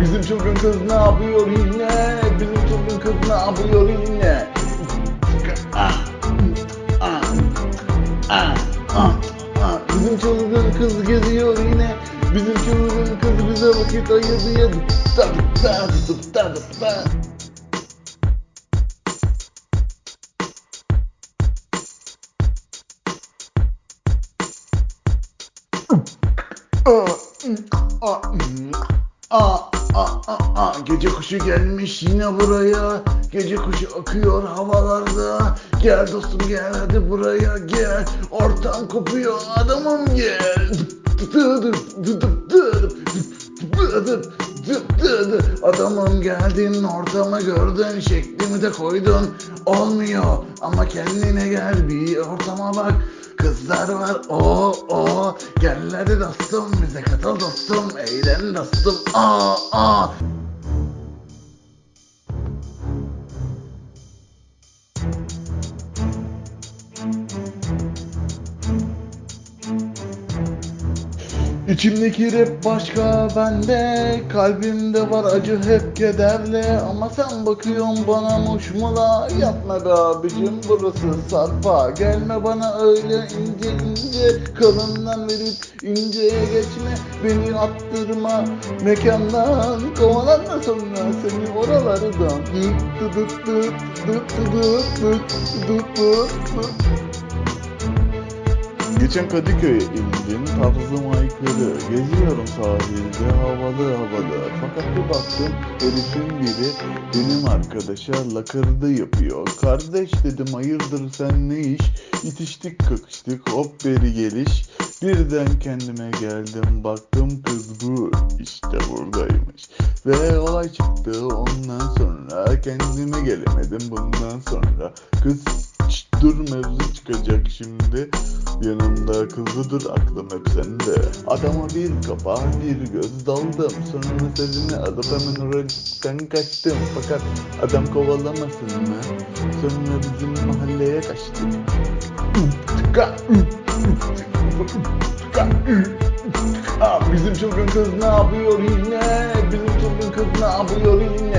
Bizim çılgın kız ne yapıyor yine? Bizim çılgın kız ne yapıyor yine? Bizim çılgın kız geziyor yine. Bizim çılgın kız bize vakit ayırıyor. Aa, aa, aa, Gece kuşu gelmiş yine buraya. Gece kuşu akıyor havalarda. Gel dostum gel hadi buraya gel. Ortam kopuyor adamım gel. Adamım geldin ortamı gördün şeklimi de koydun. Olmuyor ama kendine gel bir ortama bak Kızlar var. O o hadi dostum bize katıl dostum. Eğlen dostum. Aa aa İçimdeki rap başka bende. Kalbimde var acı hep kederle Ama sen bakıyorsun bana muşmula Yapma be abicim burası sarpa. Gelme bana öyle ince ince. Kalından verip inceye geçme. Beni attırma mekandan. Kovalanma sonra seni oralardan. Dıt dıt dıt dıt dıt dıt dıt dıt dıt Geçen Kadıköy'e indim, tarzım aykırı. Geziyorum sahilde, havalı havalı. Fakat bir baktım, herifin biri benim arkadaşa lakırdı yapıyor. Kardeş dedim, hayırdır sen ne iş? İtiştik kakıştık, hop beri geliş. Birden kendime geldim, baktım kız bu, işte buradaymış. Ve olay çıktı, ondan sonra kendime gelemedim bundan sonra. Kız dur mevzu çıkacak şimdi. Yanımda kızıdır aklım hep sende. Adama bir kafa bir göz daldım. Sonra sözünü alıp hemen oradan kaçtım. Fakat adam kovalamasın mı? Sonra bizim mahalleye kaçtık Bizim çılgın kız ne yapıyor yine? Bizim çılgın kız ne yapıyor yine?